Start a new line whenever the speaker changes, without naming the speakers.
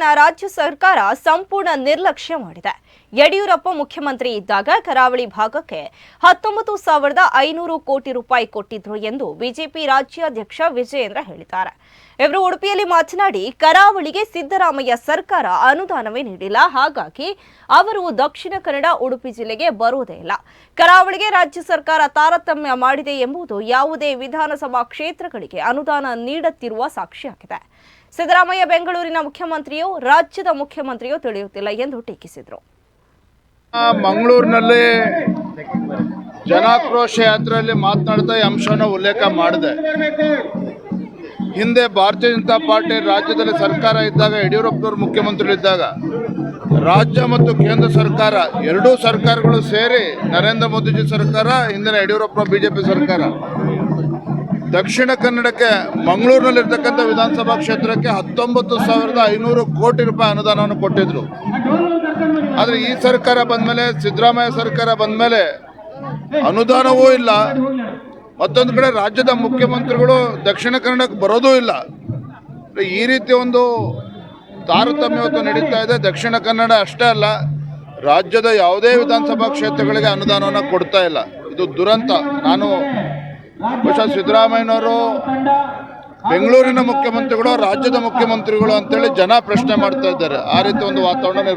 ಕರಾವಳಿಯನ್ನ ರಾಜ್ಯ ಸರ್ಕಾರ ಸಂಪೂರ್ಣ ನಿರ್ಲಕ್ಷ್ಯ ಮಾಡಿದೆ. ಯಡಿಯೂರಪ್ಪ ಮುಖ್ಯಮಂತ್ರಿ ಇದ್ದಾಗ ಕರಾವಳಿ ಭಾಗಕ್ಕೆ ಹತ್ತೊಂಬತ್ತು ಸಾವಿರದ ಐನೂರು ಕೋಟಿ ರೂಪಾಯಿ ಕೊಟ್ಟಿದ್ರು ಎಂದು ಬಿಜೆಪಿ ರಾಜ್ಯಾಧ್ಯಕ್ಷ ವಿಜಯೇಂದ್ರ ಹೇಳಿದ್ದಾರೆ. ಇವರು ಉಡುಪಿಯಲ್ಲಿ ಮಾತನಾಡಿ, ಕರಾವಳಿಗೆ ಸಿದ್ದರಾಮಯ್ಯ ಸರ್ಕಾರ ಅನುದಾನವೇ ನೀಡಿಲ್ಲ. ಹಾಗಾಗಿ ಅವರು ದಕ್ಷಿಣ ಕನ್ನಡ, ಉಡುಪಿ ಜಿಲ್ಲೆಗೆ ಬರುವುದೇ ಇಲ್ಲ. ಕರಾವಳಿಗೆ ರಾಜ್ಯ ಸರ್ಕಾರ ತಾರತಮ್ಯ ಮಾಡಿದೆ ಎಂಬುದು ಯಾವುದೇ ವಿಧಾನಸಭಾ ಕ್ಷೇತ್ರಗಳಿಗೆ ಅನುದಾನ ನೀಡುತ್ತಿರುವ ಸಾಕ್ಷಿಯಾಗಿದೆ. ಸಿದ್ದರಾಮಯ್ಯ ಬೆಂಗಳೂರಿನ ಮುಖ್ಯಮಂತ್ರಿಯು ರಾಜ್ಯದ ಮುಖ್ಯಮಂತ್ರಿಯು ತಿಳಿಯುತ್ತಿಲ್ಲ ಎಂದು ಟೀಕಿಸಿದರು.
ಮಂಗಳೂರಿನಲ್ಲಿ ಜನಾಕ್ರೋಶ ಯಾತ್ರೆಯಲ್ಲಿ ಮಾತನಾಡ್ತಾ ಈ ಅಂಶನ ಉಲ್ಲೇಖ ಮಾಡಿದೆ. ಹಿಂದೆ ಭಾರತೀಯ ಜನತಾ ಪಾರ್ಟಿ ರಾಜ್ಯದಲ್ಲಿ ಸರ್ಕಾರ ಇದ್ದಾಗ ಯಡಿಯೂರಪ್ಪನವರು ಮುಖ್ಯಮಂತ್ರಿ ಇದ್ದಾಗ ರಾಜ್ಯ ಮತ್ತು ಕೇಂದ್ರ ಸರ್ಕಾರ, ಎರಡೂ ಸರ್ಕಾರಗಳು ಸೇರಿ ನರೇಂದ್ರ ಮೋದಿಜಿ ಸರ್ಕಾರ, ಹಿಂದಿನ ಯಡಿಯೂರಪ್ಪ ಬಿಜೆಪಿ ಸರ್ಕಾರ. ದಕ್ಷಿಣ ಕನ್ನಡಕ್ಕೆ ಮಂಗಳೂರಿನಲ್ಲಿರ್ತಕ್ಕಂಥ ವಿಧಾನಸಭಾ ಕ್ಷೇತ್ರಕ್ಕೆ ಹತ್ತೊಂಬತ್ತು ಸಾವಿರದ ಐನೂರು ಕೋಟಿ ರೂಪಾಯಿ ಅನುದಾನವನ್ನು ಕೊಟ್ಟಿದ್ರು. ಆದರೆ ಈ ಸರ್ಕಾರ ಬಂದಮೇಲೆ, ಸಿದ್ದರಾಮಯ್ಯ ಸರ್ಕಾರ ಬಂದಮೇಲೆ ಅನುದಾನವೂ ಇಲ್ಲ. ಮತ್ತೊಂದು ಕಡೆ ರಾಜ್ಯದ ಮುಖ್ಯಮಂತ್ರಿಗಳು ದಕ್ಷಿಣ ಕನ್ನಡಕ್ಕೆ ಬರೋದೂ ಇಲ್ಲ. ಈ ರೀತಿ ಒಂದು ತಾರತಮ್ಯವತ್ತು ನಡೀತಾ ಇದೆ. ದಕ್ಷಿಣ ಕನ್ನಡ ಅಷ್ಟೇ ಅಲ್ಲ, ರಾಜ್ಯದ ಯಾವುದೇ ವಿಧಾನಸಭಾ ಕ್ಷೇತ್ರಗಳಿಗೆ ಅನುದಾನವನ್ನು ಕೊಡ್ತಾ ಇಲ್ಲ. ಇದು ದುರಂತ. ನಾನು ಬಹುಶಃ ಸಿದ್ದರಾಮಯ್ಯನವರು ಬೆಂಗಳೂರಿನ ಮುಖ್ಯಮಂತ್ರಿಗಳು, ರಾಜ್ಯದ ಮುಖ್ಯಮಂತ್ರಿಗಳು ಅಂತೇಳಿ ಜನ ಪ್ರಶ್ನೆ ಮಾಡ್ತಾ ಇದ್ದಾರೆ. ಆ ರೀತಿ ಒಂದು ವಾತಾವರಣ